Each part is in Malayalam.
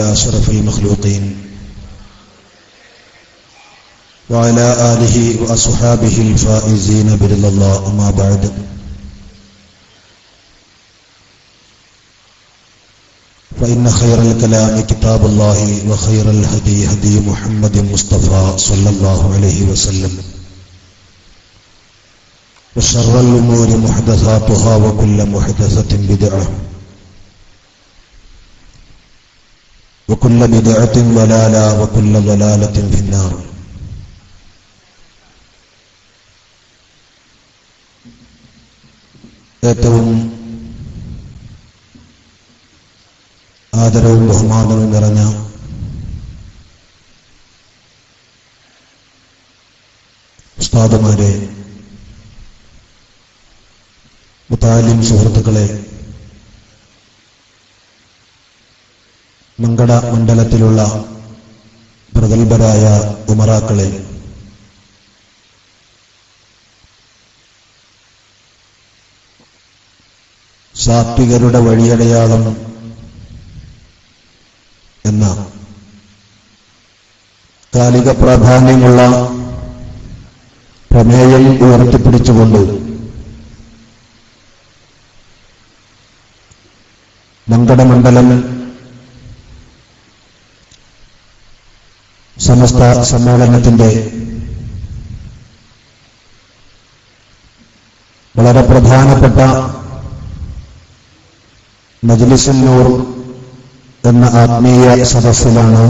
أشرف المخلوقين. وعلى آله وأصحابه الفائزين برضا الله أما بعد. فإن خير الكلام كتاب الله وخير الهدي هدي محمد مصطفى صلى الله عليه وسلم. وشر الأمور محدثاتها وكل محدثة بدعة. وكل بدعة ضلالة وكل ضلالة في النار ഏറ്റവും ആദരവും ബഹുമാനവും നിറഞ്ഞ ഉസ്താദുമാരെ മുത്താലിം സുഹൃത്തുക്കളെ മങ്കട മണ്ഡലത്തിലുള്ള പ്രഗത്ഭരായ ഉമറാക്കളെ. സാത്വികരുടെ വഴിയടയാളം എന്ന കാലിക പ്രാധാന്യമുള്ള പ്രമേയം ഉയർത്തിപ്പിടിച്ചുകൊണ്ട് മങ്കട സമസ്ത സമ്മേളനത്തിന്റെ വളരെ പ്രധാനപ്പെട്ട മജ്ലിസുന്നൂർ എന്ന ആത്മീയ സദസ്സിലാണ്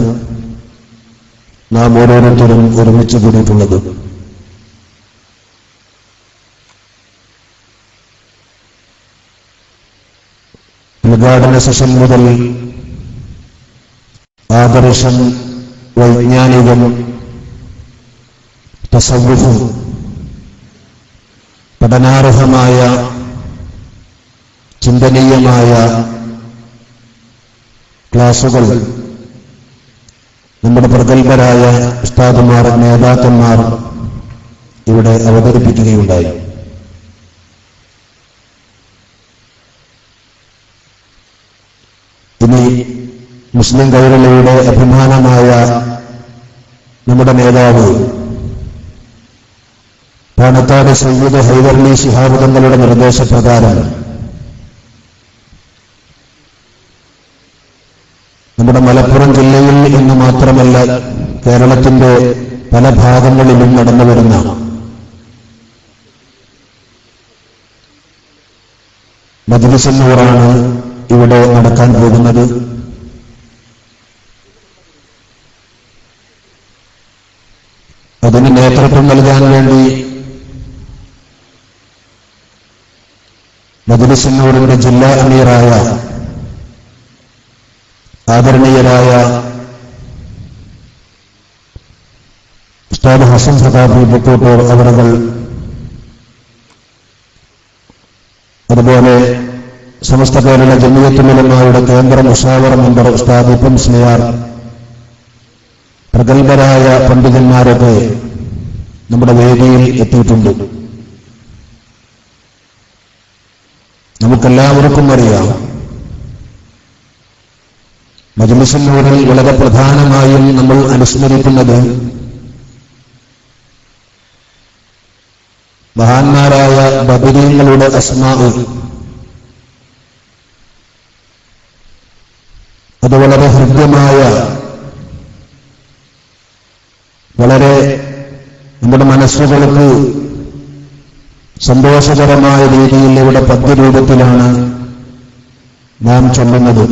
നാം ഓരോരുത്തരും ഒരുമിച്ച് കൂടിയിട്ടുള്ളത്. ഉദ്ഘാടന സെഷൻ മുതൽ ആദർശം വൈജ്ഞാനികം തസവുഫും പഠനാർഹമായ ചിന്തനീയമായ ക്ലാസുകൾ നമ്മുടെ പ്രഗത്ഭരായ ഉസ്താദുമാർ നേതാക്കന്മാർ ഇവിടെ അവതരിപ്പിക്കുകയുണ്ടായി. ഇനി മുസ്ലിം കൈരളിയുടെ അഭിമാനമായ നമ്മുടെ നേതാവ് പാണത്താട് സയ്യിദ് ഹൈദർലി ശിഹാബ് തങ്ങളുടെ നിർദ്ദേശപ്രകാരം നമ്മുടെ മലപ്പുറം ജില്ലയിൽ എന്ന് മാത്രമല്ല കേരളത്തിന്റെ പല ഭാഗങ്ങളിലും നടന്നുവരുന്ന മദ്രസന്നൂറാണ് ഇവിടെ നടക്കാൻ പോകുന്നത് അതിന് നേതൃത്വം നൽകാൻ വേണ്ടി മദ്രസന്നൂറിന്റെ ജില്ലാ അമീറായ ആദരണീയരായ ഉസ്താദ് ഹസൻ സദാബി ബുക്കൂട്ടൂർ അവറുകൾ അതുപോലെ സമസ്ത കേരള ജമിയത്തുലമായുടെ കേന്ദ്ര മുഷാവർ മെമ്പർ ഉസ്താദ് ഇപ്പം സ്ലിയാർ പ്രഗത്ഭരായ പണ്ഡിതന്മാരൊക്കെ നമ്മുടെ വേദിയിൽ എത്തിയിട്ടുണ്ട്. നമുക്കെല്ലാവർക്കും അറിയാം. മജലിസിനോടിൽ വളരെ പ്രധാനമായും നമ്മൾ അനുസ്മരിക്കുന്നത് മഹാന്മാരായ ബദരീങ്ങളുടെ അസ്മാവ് അത് വളരെ ഹൃദ്യമായ വളരെ നമ്മുടെ മനസ്സുകൾക്ക് സന്തോഷകരമായ രീതിയിൽ ഇവിടെ പദ്യരൂപത്തിലാണ് നാം ചൊല്ലുന്നത്.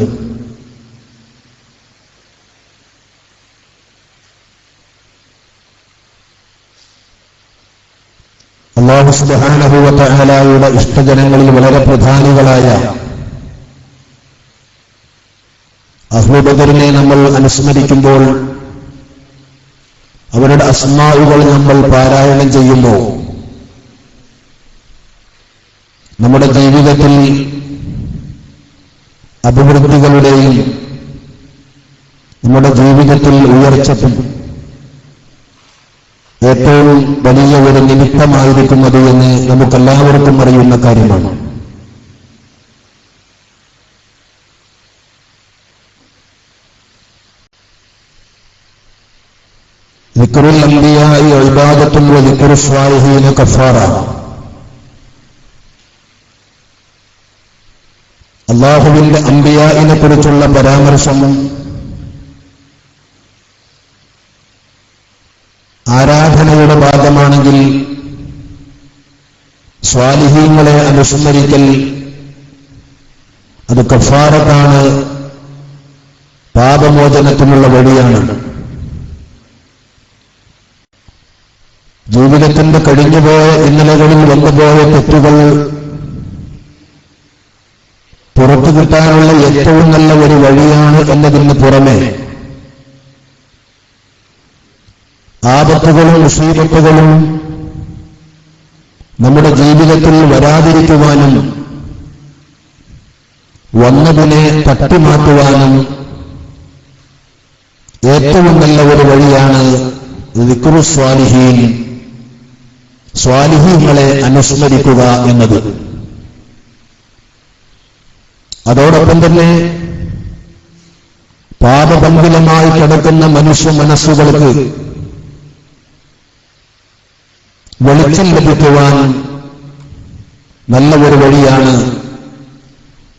അള്ളാഹു ഇഷ്ടജനങ്ങളിൽ വളരെ പ്രധാനികളായ അഹ്ലുബദറിനെ നമ്മൾ അനുസ്മരിക്കുമ്പോൾ അവരുടെ അസ്മാവുകൾ നമ്മൾ പാരായണം ചെയ്യുമ്പോൾ നമ്മുടെ ജീവിതത്തിൽ അഭിവൃദ്ധികളുടെയും നമ്മുടെ ജീവിതത്തിൽ ഉയർച്ചക്കും ഏറ്റവും വലിയ ഒരു നിമിത്തമായിരിക്കുന്നത് എന്ന് നമുക്കെല്ലാവർക്കും അറിയുന്ന കാര്യമാണ്. ذكر الأنبياء عبادة وذكر الصالحين كفارة അള്ളാഹുവിന്റെ അമ്പിയായിനെ കുറിച്ചുള്ള പരാമർശം ആരാധനയുടെ ഭാഗമാണെങ്കിൽ സ്വാലിഹീങ്ങളെ അനുസ്മരിക്കൽ അത് കഫാറത്താണ് പാപമോചനത്തിനുള്ള വഴിയാണ് ജീവിതത്തിന്റെ കഴിഞ്ഞുപോയ ഇന്നലകളിൽ വന്നുപോയ തെറ്റുകൾ പുറത്തു കിട്ടാനുള്ള ഏറ്റവും നല്ല ഒരു വഴിയാണ് എന്നതിന് പുറമെ ആപത്തുകളും മുസീബത്തുകളും നമ്മുടെ ജീവിതത്തിൽ വരാതിരിക്കുവാനും വന്നതിനെ തട്ടിമാറ്റുവാനും ഏറ്റവും നല്ല ഒരു വഴിയാണ് വിക്രു സ്വാലിഹീൻ സ്വാലിഹീങ്ങളെ അനുസ്മരിക്കുക എന്നത്. അതോടൊപ്പം തന്നെ പാപപങ്കിലമായി കിടക്കുന്ന മനുഷ്യ മനസ്സുകൾക്ക് വെളിച്ചം ലഭിക്കുവാൻ നല്ല ഒരു വഴിയാണ്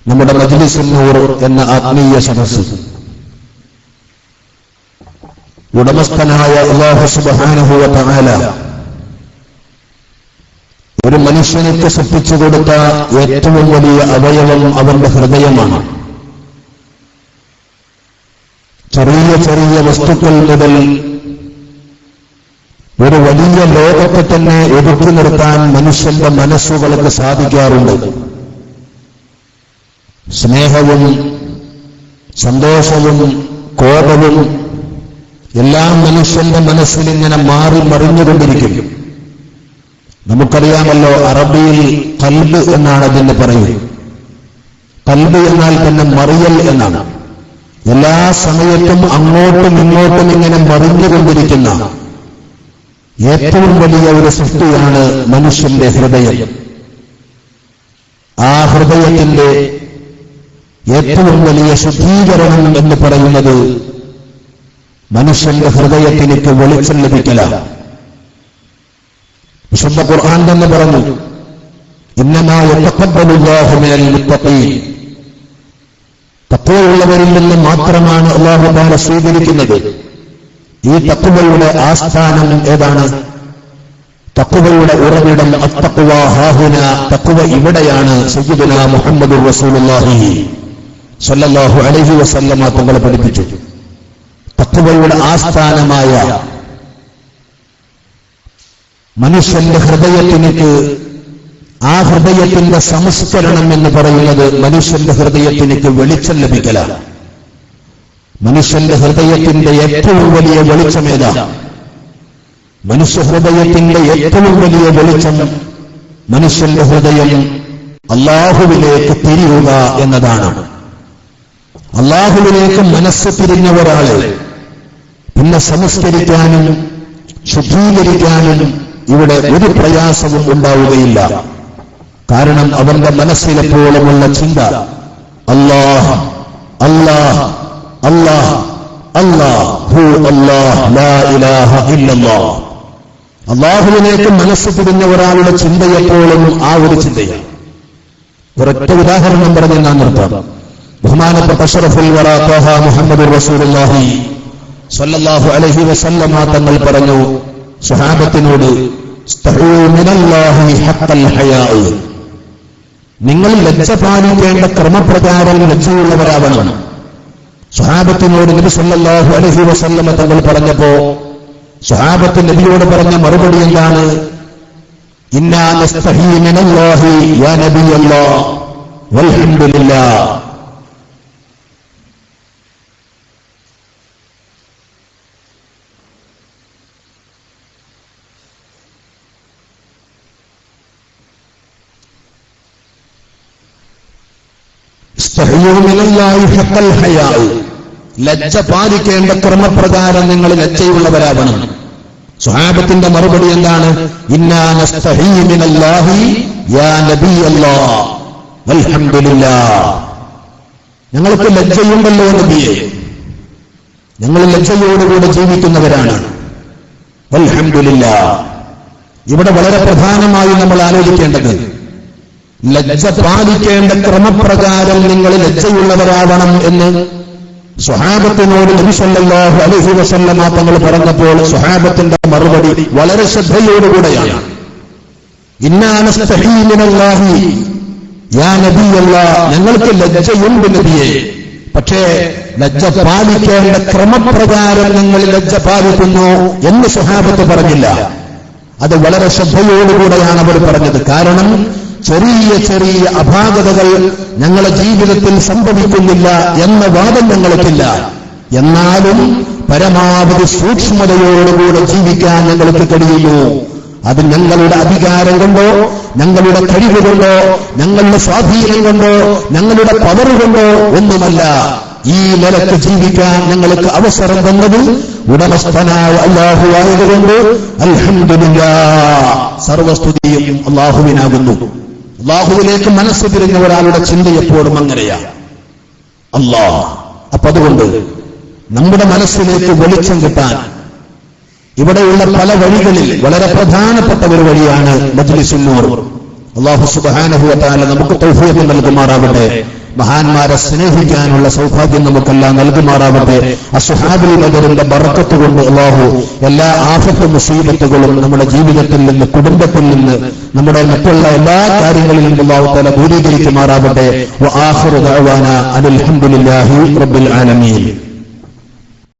നമ്മുടെ മജ്ലിസുന്നൂർ എന്ന ആത്മീയ സദസ് ഉടമസ്ഥനായ അള്ളാഹു സുബാനുഭവ തആല ഒരു മനുഷ്യനിക്ക് സൃഷ്ടിച്ചു കൊടുത്ത ഏറ്റവും വലിയ അവയവം അവന്റെ ഹൃദയമാണ്. ചെറിയ ചെറിയ വസ്തുക്കൾ മുതൽ ഒരു വലിയ ലോകത്തെ തന്നെ എതിർത്തു നിർത്താൻ മനുഷ്യന്റെ മനസ്സുകൾക്ക് സാധിക്കാറുണ്ട്. സ്നേഹവും സന്തോഷവും കോപവും എല്ലാം മനുഷ്യന്റെ മനസ്സിൽ ഇങ്ങനെ മാറി മറിഞ്ഞുകൊണ്ടിരിക്കും. നമുക്കറിയാമല്ലോ അറബിയിൽ കൽബ് എന്നാണ് അതിന് പറയുന്നത് കൽബ് എന്നാൽ തന്നെ മറിയൽ എന്നാണ്. എല്ലാ സമയത്തും അങ്ങോട്ടും ഇങ്ങോട്ടും ഇങ്ങനെ മറിഞ്ഞുകൊണ്ടിരിക്കുന്ന ഏറ്റവും വലിയ ഒരു സൃഷ്ടിയാണ് മനുഷ്യന്റെ ഹൃദയം. ആ ഹൃദയത്തിന്റെ ഏറ്റവും വലിയ ശുദ്ധീകരണം എന്ന് പറയുന്നത് മനുഷ്യന്റെ ഹൃദയത്തിലേക്ക് വെളിച്ചം ലഭിക്കലാണ്. വിശുദ്ധ ഖുർആൻ തന്നെ പറഞ്ഞു തപ്പുകളുള്ളവരിൽ നിന്ന് മാത്രമാണ് അള്ളാഹു താല സ്വീകരിക്കുന്നത്. ഈ തപ്പുകളുടെ ആസ്ഥാനം ഏതാണ്? തക്കുവയുടെ ഉറവിടം അത്തക്കുവ ഹാഹുന തക്കുവ ഇവിടെയാണ് സയ്യിദുന മുഹമ്മദ് റസൂലുള്ളാഹി സല്ലല്ലാഹു അലൈഹി വസല്ലമ തങ്ങളെ പഠിപ്പിച്ചു തക്കുവയുടെ ആസ്ഥാനമായ മനുഷ്യന്റെ ഹൃദയത്തിനേക്ക് ആ ഹൃദയത്തിന്റെ സംസ്കരണം എന്ന് പറയുന്നത് മനുഷ്യന്റെ ഹൃദയത്തിനേക്ക് വെളിച്ചം ലഭിക്കലാണ്. മനുഷ്യന്റെ ഹൃദയത്തിന്റെ ഏറ്റവും വലിയ വെളിച്ചമേതാ മനുഷ്യ ഹൃദയത്തിന്റെ ഏറ്റവും വലിയ വെളിച്ചം മനുഷ്യന്റെ ഹൃദയം അള്ളാഹുവിലേക്ക് തിരിയുക എന്നതാണ്. അള്ളാഹുവിലേക്ക് മനസ്സ് തിരിഞ്ഞ ഒരാളെ പിന്നെ സംസ്കരിക്കാനും ശുദ്ധീകരിക്കാനും ഇവിടെ ഒരു പ്രയാസവും ഉണ്ടാവുകയില്ല. കാരണം അവന്റെ മനസ്സിലെപ്പോഴുമുള്ള ചിന്ത അല്ലാഹ് അല്ലാഹ് അല്ലാഹ് അള്ളാഹുവിനേക്ക് മനസ്സ് തിരിഞ്ഞ ഒരാളുടെ ചിന്ത എപ്പോഴും ആ ഒരു ചിന്തയാണ്. ഒരൊറ്റ ഉദാഹരണം പറഞ്ഞ് ഞാൻ നിർത്താം. ബഹുമാനപ്പെട്ട അഷറഫുൽ മുഹമ്മദ് റസൂലുള്ളാഹി അലൈഹി തങ്ങൾ പറഞ്ഞു സുഹാബത്തിനോട് നിങ്ങൾ ലജ്ജ പാലിക്കേണ്ട ക്രമപ്രകാരം ലജ്ജയുള്ളവരാവണം. സ്വഹാബത്തിനോട് നബി സല്ലല്ലാഹു അലൈഹി വസല്ലമ തങ്ങൾ പറഞ്ഞപ്പോ സ്വഹാബത്ത് നബിയോട് പറഞ്ഞ മറുപടി എന്താണ്? ഇന്നാ നസ്തഹീ മിനല്ലാഹി യാ നബിയല്ലാഹ് വൽഹംദുലില്ലാഹ് ലജ്ജ പാലിക്കേണ്ട ക്രമപ്രകാരം നിങ്ങൾ ലജ്ജയുള്ളവരാവണം. സുഹാബത്തിന്റെ മറുപടി എന്താണ്? ഞങ്ങൾക്ക് ലജ്ജയുണ്ടല്ലോ നബിയെ. ഞങ്ങൾ ലജ്ജയോടുകൂടെ ജീവിക്കുന്നവരാണ്. ഇവിടെ വളരെ പ്രധാനമായി നമ്മൾ ആലോചിക്കേണ്ടത് ലജ്ജ പാലിക്കേണ്ട ക്രമപ്രകാരം നിങ്ങൾ ലജ്ജയുള്ളവരാവണം എന്ന് സ്വഹാബത്തിനോട് നബിസല്ലാഹു അലഹി വസല്ലമ തങ്ങൾ പറഞ്ഞപ്പോൾ സ്വഹാബത്തിന്റെ മറുപടി വളരെ ശ്രദ്ധയോടുകൂടെയാണ്. ഇന്നാനസ്തഹീമിനല്ലാഹി യാ നബിയല്ല ഞങ്ങൾക്ക് ലജ്ജയുണ്ട് നബിയെ. പക്ഷേ ലജ്ജ പാലിക്കേണ്ട ക്രമപ്രകാരം നിങ്ങൾ ലജ്ജ പാലിക്കുന്നു എന്ന് സ്വഹാബത്ത് പറഞ്ഞില്ല. അത് വളരെ ശ്രദ്ധയോടുകൂടെയാണ് അവർ പറഞ്ഞത്. കാരണം ചെറിയ ചെറിയ അപാകതകൾ ഞങ്ങളുടെ ജീവിതത്തിൽ സംഭവിക്കുന്നില്ല എന്ന വാദം ഞങ്ങൾക്കില്ല എന്നാലും പരമാവധി സൂക്ഷ്മതയോടുകൂടെ ജീവിക്കാൻ ഞങ്ങൾക്ക് കഴിയുന്നു അത് ഞങ്ങളുടെ അധികാരം കൊണ്ടോ ഞങ്ങളുടെ കഴിവ് കൊണ്ടോ ഞങ്ങളുടെ സ്വാധീനം കൊണ്ടോ ഞങ്ങളുടെ പവർ കൊണ്ടോ ഒന്നുമല്ല. ഈ നിലയ്ക്ക് ജീവിക്കാൻ ഞങ്ങൾക്ക് അവസരം തന്നത് ഉടമസ്ഥനായ അള്ളാഹു ആയതുകൊണ്ട് അൽഹംദുലില്ല സർവസ്തുതിയും അള്ളാഹുവിനാകുന്നു അള്ളാഹുവിലേക്ക് മനസ്സ് തിരിഞ്ഞ ഒരാളുടെ ചിന്ത എപ്പോഴും അങ്ങനെയാ. അല്ലാ അപ്പൊ അതുകൊണ്ട് നമ്മുടെ മനസ്സിലേക്ക് വെളിച്ചം കിട്ടാൻ ഇവിടെയുള്ള പല വഴികളിൽ വളരെ പ്രധാനപ്പെട്ട ഒരു വഴിയാണ് മജ്ലിസുന്നൂർ. അള്ളാഹു സുബാനഹുവത്താല നമുക്ക് തൗഫീഖ് നൽകുമാറാവട്ടെ. മഹാന്മാരെ സ്നേഹിക്കാനുള്ള സൗഭാഗ്യം നമുക്കെല്ലാം നൽകുമാറാവട്ടെ. അസുഹാബിൽ നഗറിന്റെ ബറക്കത്ത് കൊണ്ട് അള്ളാഹു എല്ലാ ആഫത്ത് മുസീബത്തുകളും നമ്മുടെ ജീവിതത്തിൽ നിന്ന് കുടുംബത്തിൽ നിന്ന് നമ്മുടെ മറ്റുള്ള എല്ലാ കാര്യങ്ങളിൽ നിന്നും അള്ളാഹു തല ദൂരീകരിക്കുമാറാവട്ടെ. വ ആഖിറു ദഅവാന അനിൽ റബ്ബിൽ ആലമീൻ.